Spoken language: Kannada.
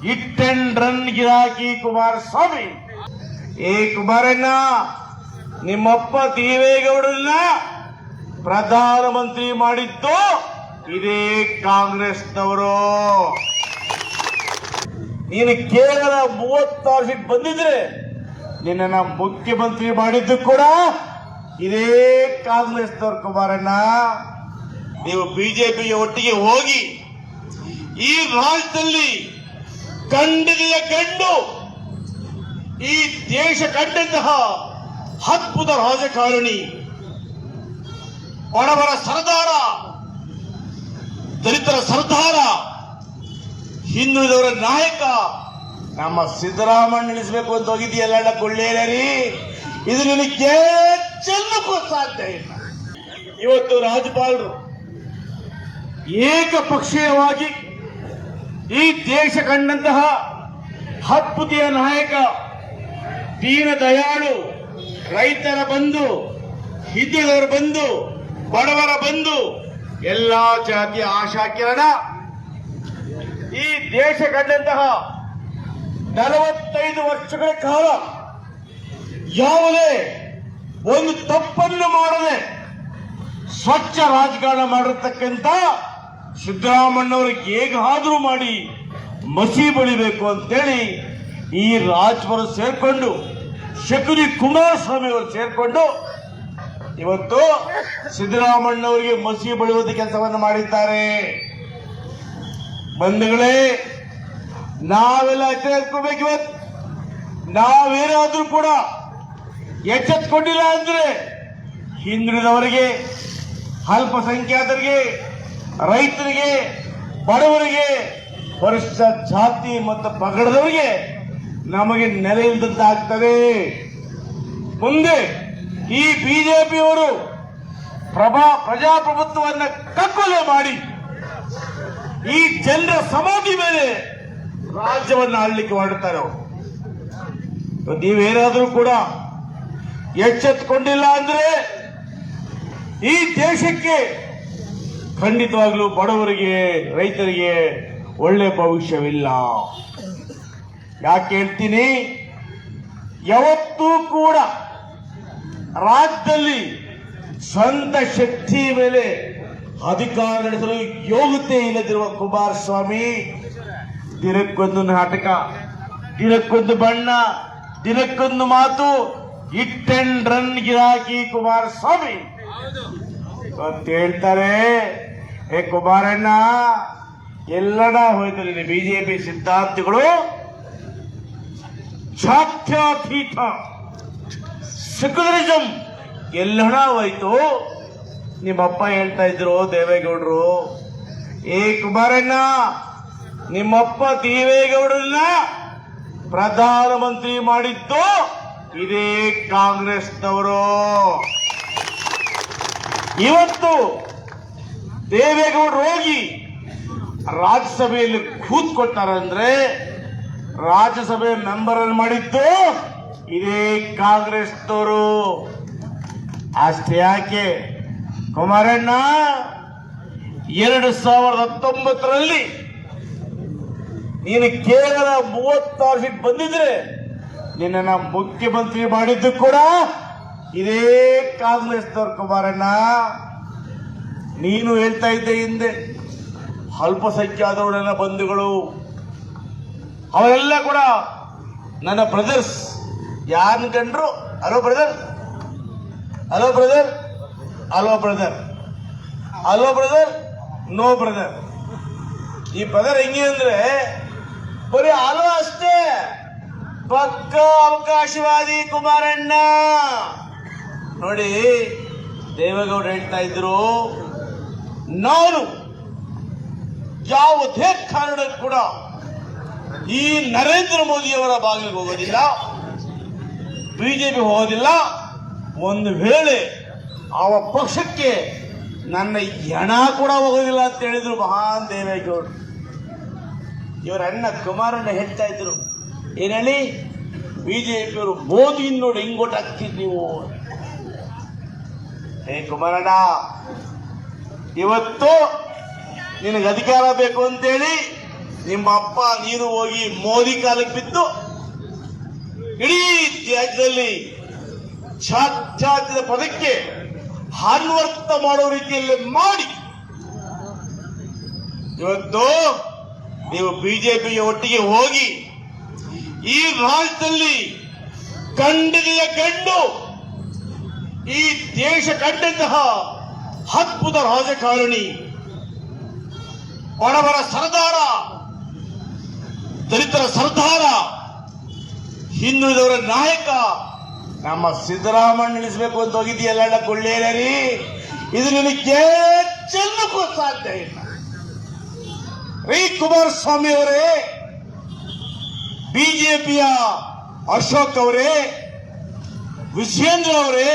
ಅಂಡ್ ರನ್ ಗಿರಾಕಿ ಕುಮಾರಸ್ವಾಮಿ. ಈ ಕುಮಾರಣ್ಣ ನಿಮ್ಮಪ್ಪ ದೇವೇಗೌಡರನ್ನ ಪ್ರಧಾನಮಂತ್ರಿ ಮಾಡಿದ್ದು ಇದೇ ಕಾಂಗ್ರೆಸ್ನವರು. ನೀನು ಕೇವಲ ಮೂವತ್ತಾರು ಬಂದಿದ್ರೆ ನಿನ್ನ ಮುಖ್ಯಮಂತ್ರಿ ಮಾಡಿದ್ದು ಕೂಡ ಇದೇ ಕಾಂಗ್ರೆಸ್ನವರು ಕುಮಾರಣ್ಣ. ನೀವು ಬಿಜೆಪಿಯ ಒಟ್ಟಿಗೆ ಹೋಗಿ ಈ ರಾಜ್ಯದಲ್ಲಿ ಗಂಡನೆಯ ಗಂಡು. ಈ ದೇಶ ಕಂಡಂತಹ ಅದ್ಭುತ ರಾಜಕಾರಣಿ. ಬಡವರ ಸರ್ದಾರ. ದಲಿತರ ಸರ್ದಾರ. ಹಿಂದುಳಿದವರ ನಾಯಕ. ನಮ್ಮ ಸಿದ್ದರಾಮಣ್ಣ ಇಳಿಸಬೇಕು ಅಂತ ಹೋಗಿದೆಯಲ್ಲ ಕೊಳ್ಳೇರಿ ಇದು ನಿನಗೆ ಚೆಲ್ಲಕ್ಕೂ ಸಾಧ್ಯ ಇಲ್ಲ. ಇವತ್ತು ರಾಜ್ಯಪಾಲರು ಏಕಪಕ್ಷೀಯವಾಗಿ ಈ ದೇಶ ಕಂಡಂತಹ ಅದ್ಭುತಿಯ ನಾಯಕ ದೀನ ದಯಾಳು, ರೈತರ ಬಂಧು ಹಿಂದುಳಿದವರ ಬಂಧು, ಬಡವರ ಬಂಧು, ಎಲ್ಲಾ ಜಾತಿಯ ಆಶಾಕಿರಣ ಈ ದೇಶ ಕಂಡಂತಹ ನಲವತ್ತೈದು ವರ್ಷಗಳ ಕಾಲ ಯಾವುದೇ ಒಂದು ತಪ್ಪನ್ನು ಮಾಡದೆ ಸ್ವಚ್ಛ ರಾಜಕಾರಣ ಮಾಡಿರ್ತಕ್ಕಂಥ ಸಿದ್ದರಾಮಣ್ಣವ್ರಿಗೆ ಹೇಗಾದ್ರೂ ಮಾಡಿ ಮಸಿ ಬಳಿಬೇಕು ಅಂತೇಳಿ ಈ ರಾಜ್ಪುರ ಸೇರ್ಕೊಂಡು ಶಕುನಿ ಕುಮಾರಸ್ವಾಮಿ ಅವರು ಸೇರ್ಕೊಂಡು ಇವತ್ತು ಸಿದ್ದರಾಮಣ್ಣವರಿಗೆ ಮಸಿ ಬಳಿಯುವುದು ಕೆಲಸವನ್ನು ಮಾಡಿದ್ದಾರೆ. ಬಂಧುಗಳೇ, ನಾವೆಲ್ಲ ಎಚ್ಚರಿಸ್ಕೋಬೇಕು ಇವತ್ತು. ನಾವೇನಾದ್ರೂ ಕೂಡ ಎಚ್ಚೆತ್ಕೊಂಡಿಲ್ಲ ಅಂದ್ರೆ ಹಿಂದುಳಿದವರಿಗೆ, ಅಲ್ಪಸಂಖ್ಯಾತರಿಗೆ ರೈತರಿಗೆ, ಬಡವರಿಗೆ ಪರಿಶಿಷ್ಟ ಜಾತಿ ಮತ್ತು ಪಗಡದವರಿಗೆ ನಮಗೆ ನೆಲೆ ಇಲ್ಲದಂತಾಗ್ತದೆ ಮುಂದೆ ಈ ಬಿಜೆಪಿಯವರು ಪ್ರಭಾ ಪ್ರಜಾಪ್ರಭುತ್ವವನ್ನ ಕಗ್ಗೊಲೆ ಮಾಡಿ ಈ ಜನರ ಸಮಾಧಿ ಮೇಲೆ ರಾಜ್ಯವನ್ನು ಆಳ್ಲಿಕ್ಕೆ ಮಾಡುತ್ತಾರೆ ಅವರು. ನೀವೇನಾದ್ರೂ ಕೂಡ ಎಚ್ಚೆತ್ತುಕೊಂಡಿಲ್ಲ ಅಂದ್ರೆ ಈ ದೇಶಕ್ಕೆ ಖಂಡಿತವಾಗ್ಲೂ ಬಡವರಿಗೆ ರೈತರಿಗೆ ಒಳ್ಳೆ ಭವಿಷ್ಯವಿಲ್ಲ. ಯಾಕೆ ಹೇಳ್ತೀನಿ? ಯಾವತ್ತೂ ಕೂಡ ರಾಜ್ಯದಲ್ಲಿ ಸ್ವಂತ ಶಕ್ತಿ ಮೇಲೆ ಅಧಿಕಾರ ನಡೆಸಲು ಯೋಗ್ಯತೆ ಇಲ್ಲದಿರುವ ಕುಮಾರಸ್ವಾಮಿ ದಿನಕ್ಕೊಂದು ನಾಟಕ ದಿನಕ್ಕೊಂದು ಬಣ್ಣ ದಿನಕ್ಕೊಂದು ಮಾತು ಇಟ್ ಅಂಡ್ ರನ್ ಗಿರಾಕಿ ಕುಮಾರಸ್ವಾಮಿ. ಅಂತ ಹೇಳ್ತಾರೆ. ಏ ಕುಮಾರಣ್ಣ, ಎಲ್ಲಡ ಹೋಯ್ತು ಬಿಜೆಪಿ ಸಿದ್ಧಾಂತಗಳು ಜಾತ್ಯತೀತ ಸೆಕ್ಯುಲರಿಸಂ ಎಲ್ಲಡ ಹೋಯ್ತು? ನಿಮ್ಮಪ್ಪ ಹೇಳ್ತಾ ಇದ್ರು ದೇವೇಗೌಡರು. ಏ ಕುಮಾರಣ್ಣ, ನಿಮ್ಮಪ್ಪ ದೇವೇಗೌಡರನ್ನ ಪ್ರಧಾನಮಂತ್ರಿ ಮಾಡಿದ್ದು ಇದೇ ಕಾಂಗ್ರೆಸ್ನವರು. ಇವತ್ತು ದೇವೇಗೌಡರು ಹೋಗಿ ರಾಜ್ಯಸಭೆಯಲ್ಲಿ ಕೂತ್ಕೊಳ್ತಾರಂದ್ರೆ ರಾಜ್ಯಸಭೆ ಮೆಂಬರ್ ಅನ್ನು ಮಾಡಿದ್ದು ಇದೇ ಕಾಂಗ್ರೆಸ್ನವರು. ಅಷ್ಟೇ ಯಾಕೆ? ಕುಮಾರಣ್ಣ, ಎರಡು ಸಾವಿರದ ಹತ್ತೊಂಬತ್ತರಲ್ಲಿ ನೀನು ಕೇವಲ ಮೂವತ್ತಾರು ಸೀಟ್ ಬಂದಿದ್ರೆ ನಿನ್ನ ಮುಖ್ಯಮಂತ್ರಿ ಮಾಡಿದ್ದು ಕೂಡ ಇದೇ ಕಾಂಗ್ರೆಸ್ನವ್ರು ಕುಮಾರಣ್ಣ. ನೀನು ಹೇಳ್ತಾ ಇದ್ದೆ ಹಿಂದೆ. ಅಲ್ಪಸಂಖ್ಯಾತರು ನನ್ನ ಬಂಧುಗಳು. ಅವರೆಲ್ಲ ಕೂಡ ನನ್ನ ಬ್ರದರ್ಸ್ ಯಾರನ್ನ ಕಂಡ್ರು? Hello brother hello brother hello brother hello brother no brother ಈ ಬ್ರದರ್ ಹೆಂಗೆ ಅಂದ್ರೆ ಬರೀ ಹಲೋ ಅಷ್ಟೇ. ಪಕ್ಕ ಅವಕಾಶವಾದಿ ಕುಮಾರಣ್ಣ. ನೋಡಿ ದೇವೇಗೌಡ ಹೇಳ್ತಾ ಇದ್ರು ನಾನು ಯಾವುದೇ ಕಾರಣಕ್ಕೂ ಕೂಡ ಈ ನರೇಂದ್ರ ಮೋದಿಯವರ ಬಾಗಿಲಿಗೆ ಹೋಗೋದಿಲ್ಲ, ಬಿಜೆಪಿ ಹೋಗೋದಿಲ್ಲ. ಒಂದು ವೇಳೆ ಅವ ಪಕ್ಷಕ್ಕೆ ನನ್ನ ಹೆಣ ಕೂಡ ಹೋಗೋದಿಲ್ಲ ಅಂತ ಹೇಳಿದ್ರು ಮಹಾನ್ ದೇವೇಗೌಡರು. ಇವರ ಅಣ್ಣ ಕುಮಾರಣ್ಣ ಹೇಳ್ತಾ ಇದ್ರು ಏನೇಳಿ ಬಿಜೆಪಿಯವರು ಮೋದಿ ನೋಡಿ ಹಿಂಗೊಟ್ಟು ಹಾಕ್ತೀರಿ ನೀವು ಏ ಕುಮಾರಣ್ಣ ಇವತ್ತು ನಿನಗೆ ಅಧಿಕಾರ ಬೇಕು ಅಂತೇಳಿ ನಿಮ್ಮ ಅಪ್ಪ ನೀನು ಹೋಗಿ ಮೋದಿ ಕಾಲಕ್ಕೆ ಬಿದ್ದು ಇಡೀ ತ್ಯಾಜ್ಯದಲ್ಲಿ ಛಾತ್ಯಾತಿದ ಪದಕ್ಕೆ ಅನ್ವರ್ಥ ಮಾಡೋ ರೀತಿಯಲ್ಲಿ ಮಾಡಿ. ಇವತ್ತು ನೀವು ಬಿಜೆಪಿಗೆ ಒಟ್ಟಿಗೆ ಹೋಗಿ ಈ ರಾಜ್ಯದಲ್ಲಿ ಕಂಡಿದೆಯ ಕಂಡು ಈ ದೇಶ ಕಂಡಂತಹ ಅದ್ಭುತ ರಾಜಕಾರಣಿ, ಬಡವರ ಸರ್ದಾರ, ದಲಿತರ ಸರ್ದಾರ, ಹಿಂದುಳಿದವರ ನಾಯಕ, ನಮ್ಮ ಸಿದ್ದರಾಮಣ್ಣ ನಿಲ್ಲಿಸಬೇಕು ಅಂತ ಹೋಗಿದೆಯಲ್ಲ ಕೊಳ್ಳೇರಿ ಇದು ನಿನಗೆ ಚೆಲ್ಲಕ್ಕೂ ಸಾಧ್ಯ ಇಲ್ಲ. ರೀ ಕುಮಾರಸ್ವಾಮಿ ಅವರೇ ಬಿಜೆಪಿಯ ಅಶೋಕ್ ಅವರೇ ವಿಜೇಂದ್ರ ಅವರೇ